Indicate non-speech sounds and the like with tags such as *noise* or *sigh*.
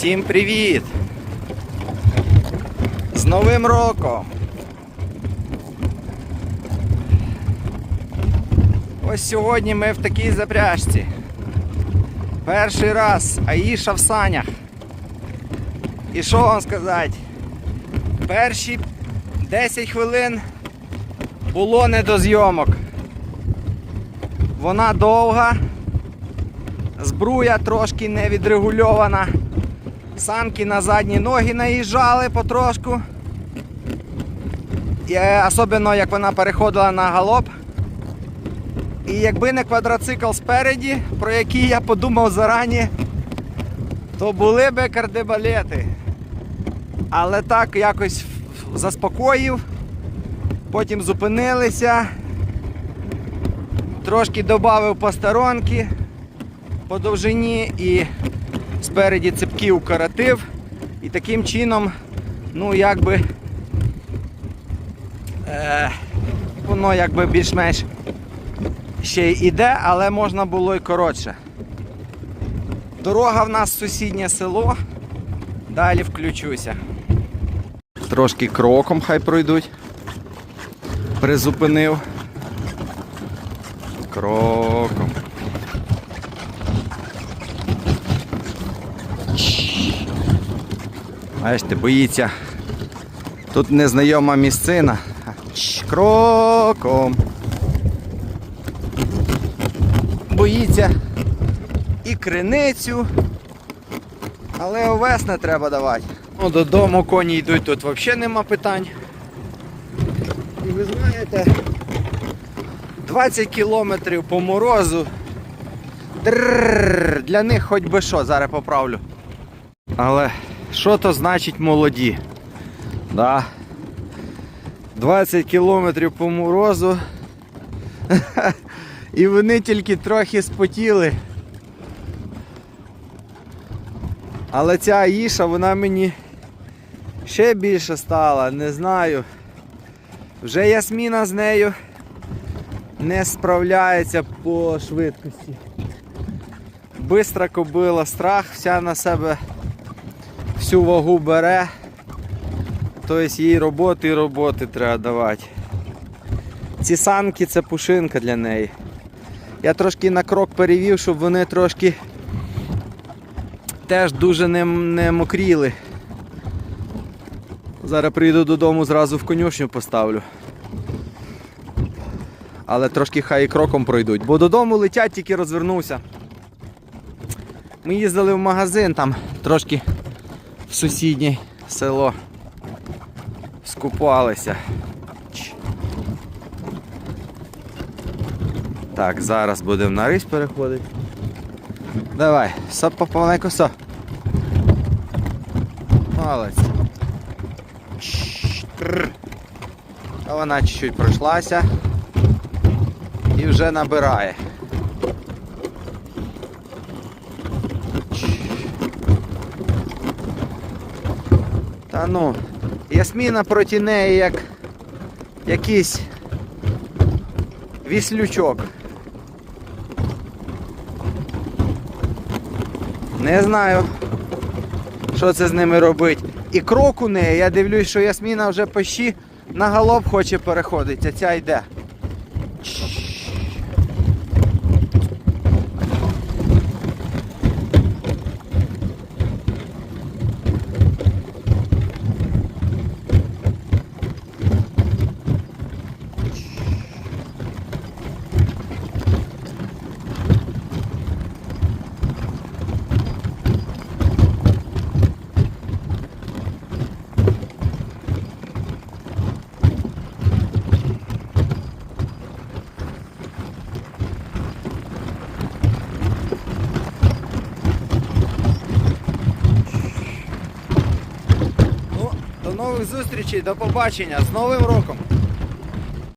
Всім привіт! З Новим роком! Ось сьогодні ми в такій запряжці. Перший раз Аїша в санях. І що вам сказати? Перші 10 хвилин було не до зйомок. Вона довга, збруя трошки не відрегульована. Санки на задні ноги наїжджали потрошку. І, е, особливо як вона переходила на галоп. І якби не квадроцикл спереді, про який я подумав зарані, то були би кардебалети. Але так якось заспокоїв, потім зупинилися, трошки додав посторонки по довжині і спереді цепки укоротив. І таким чином, ну якби е, воно якби більш-менш ще й іде, але можна було й коротше. Дорога в нас сусіднє село. Далі включуся. Трошки кроком хай пройдуть. Призупинив. Кроком. Бачите, боїться. Тут незнайома місцина. Кроком. Боїться і криницю. Але овес не треба давати. Ну, додому коні йдуть, тут взагалі нема питань. І ви знаєте, 20 кілометрів по морозу. Дрррр, для них хоч би що, зараз поправлю. Але що то значить молоді? Да. 20 кілометрів по морозу. *laughs* І вони тільки трохи спотіли. Але ця Аїша, вона мені ще більше стала, не знаю. Вже Ясміна з нею не справляється по швидкості. Бистра кобила, страх, вся на себе всю вагу бере. Тобто їй роботи і роботи треба давати. Ці санки це пушинка для неї. Я трошки на крок перевів, щоб вони трошки теж дуже не, не мокріли. Зараз прийду додому, зразу в конюшню поставлю. Але трошки хай і кроком пройдуть, бо додому летять, тільки розвернувся. Ми їздили в магазин там трошки в сусіднє село. Скупалися. Так, зараз будемо на рись переходити. Давай, соп помаленьку со. Молодець. А вона чуть-чуть пройшлася і вже набирає. Та ну, Ясміна проти неї як якийсь віслючок. Не знаю, що це з ними робить. І крок у неї, я дивлюсь, що Ясміна вже почти на галоп хоче переходити, а ця йде. Ну, до нових зустрічей, до побачення, з Новим роком!